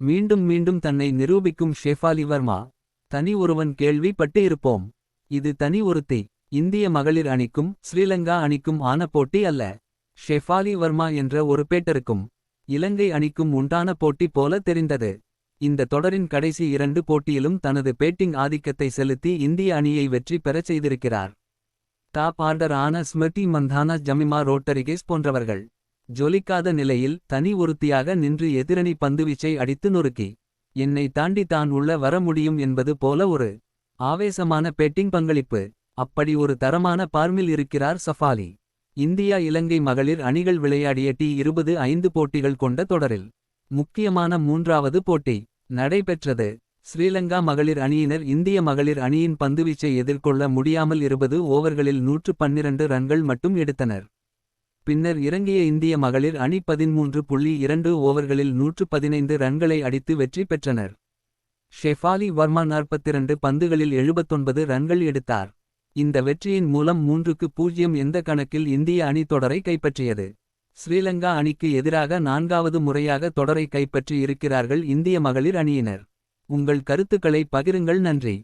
மீண்டும் மீண்டும் தன்னை நிரூபிக்கும் ஷெஃபாலி வர்மா தனி ஒருவன் கேள்வி பட்டு இருப்போம். இது தனி ஒருத்தி இந்திய மகளிர் அணிக்கும் ஸ்ரீலங்கா அணிக்கும் ஆன போட்டி அல்ல. ஷெஃபாலி வர்மா என்ற ஒரு பேட்டருக்கும் இலங்கை அணிக்கும் உண்டான போட்டி போல தெரிந்தது. இந்த தொடரின் கடைசி இரண்டு போட்டியிலும் தனது பேட்டிங் ஆதிக்கத்தை செலுத்தி இந்திய அணியை வெற்றி பெறச் செய்திருக்கிறார். டாப் ஆர்டர் ஆன ஸ்மிருதி மந்தானா ஜமிமா ரோட்டரிகேஸ் போன்றவர்கள். ஜொலிக்காத நிலையில் தனி ஒருத்தியாக நின்று எதிரணி பந்துவீச்சை அடித்து நொறுக்கி என்னை தாண்டி தான் உள்ள வர முடியும் என்பது போல ஒரு ஆவேசமான பேட்டிங் பங்களிப்பு. அப்படி ஒரு தரமான பார்மில் இருக்கிறார் சஃபாலி. இந்தியா இலங்கை மகளிர் அணிகள் விளையாடிய டி இருபது ஐந்து போட்டிகள் கொண்ட தொடரில் முக்கியமான மூன்றாவது போட்டி நடைபெற்றது. ஸ்ரீலங்கா மகளிர் அணியினர் இந்திய மகளிர் அணியின் பந்துவீச்சை எதிர்கொள்ள முடியாமல் இருபது ஓவர்களில் நூற்று பன்னிரண்டு ரன்கள் மட்டும் எடுத்தனர். பின்னர் இறங்கிய இந்திய மகளிர் அணி பதிமூன்று புள்ளி இரண்டு ஓவர்களில் நூற்று பதினைந்து ரன்களை அடித்து வெற்றி பெற்றனர். ஷெஃபாலி வர்மா நாற்பத்திரண்டு பந்துகளில் எழுபத்தொன்பது ரன்கள் எடுத்தார். இந்த வெற்றியின் மூலம் மூன்றுக்கு பூஜ்யம் எந்த கணக்கில் இந்திய அணி தொடரை கைப்பற்றியது. ஸ்ரீலங்கா அணிக்கு எதிராக நான்காவது முறையாக தொடரை கைப்பற்றி இருக்கிறார்கள் இந்திய மகளிர் அணியினர். உங்கள் கருத்துக்களை பகிருங்கள் நன்றி.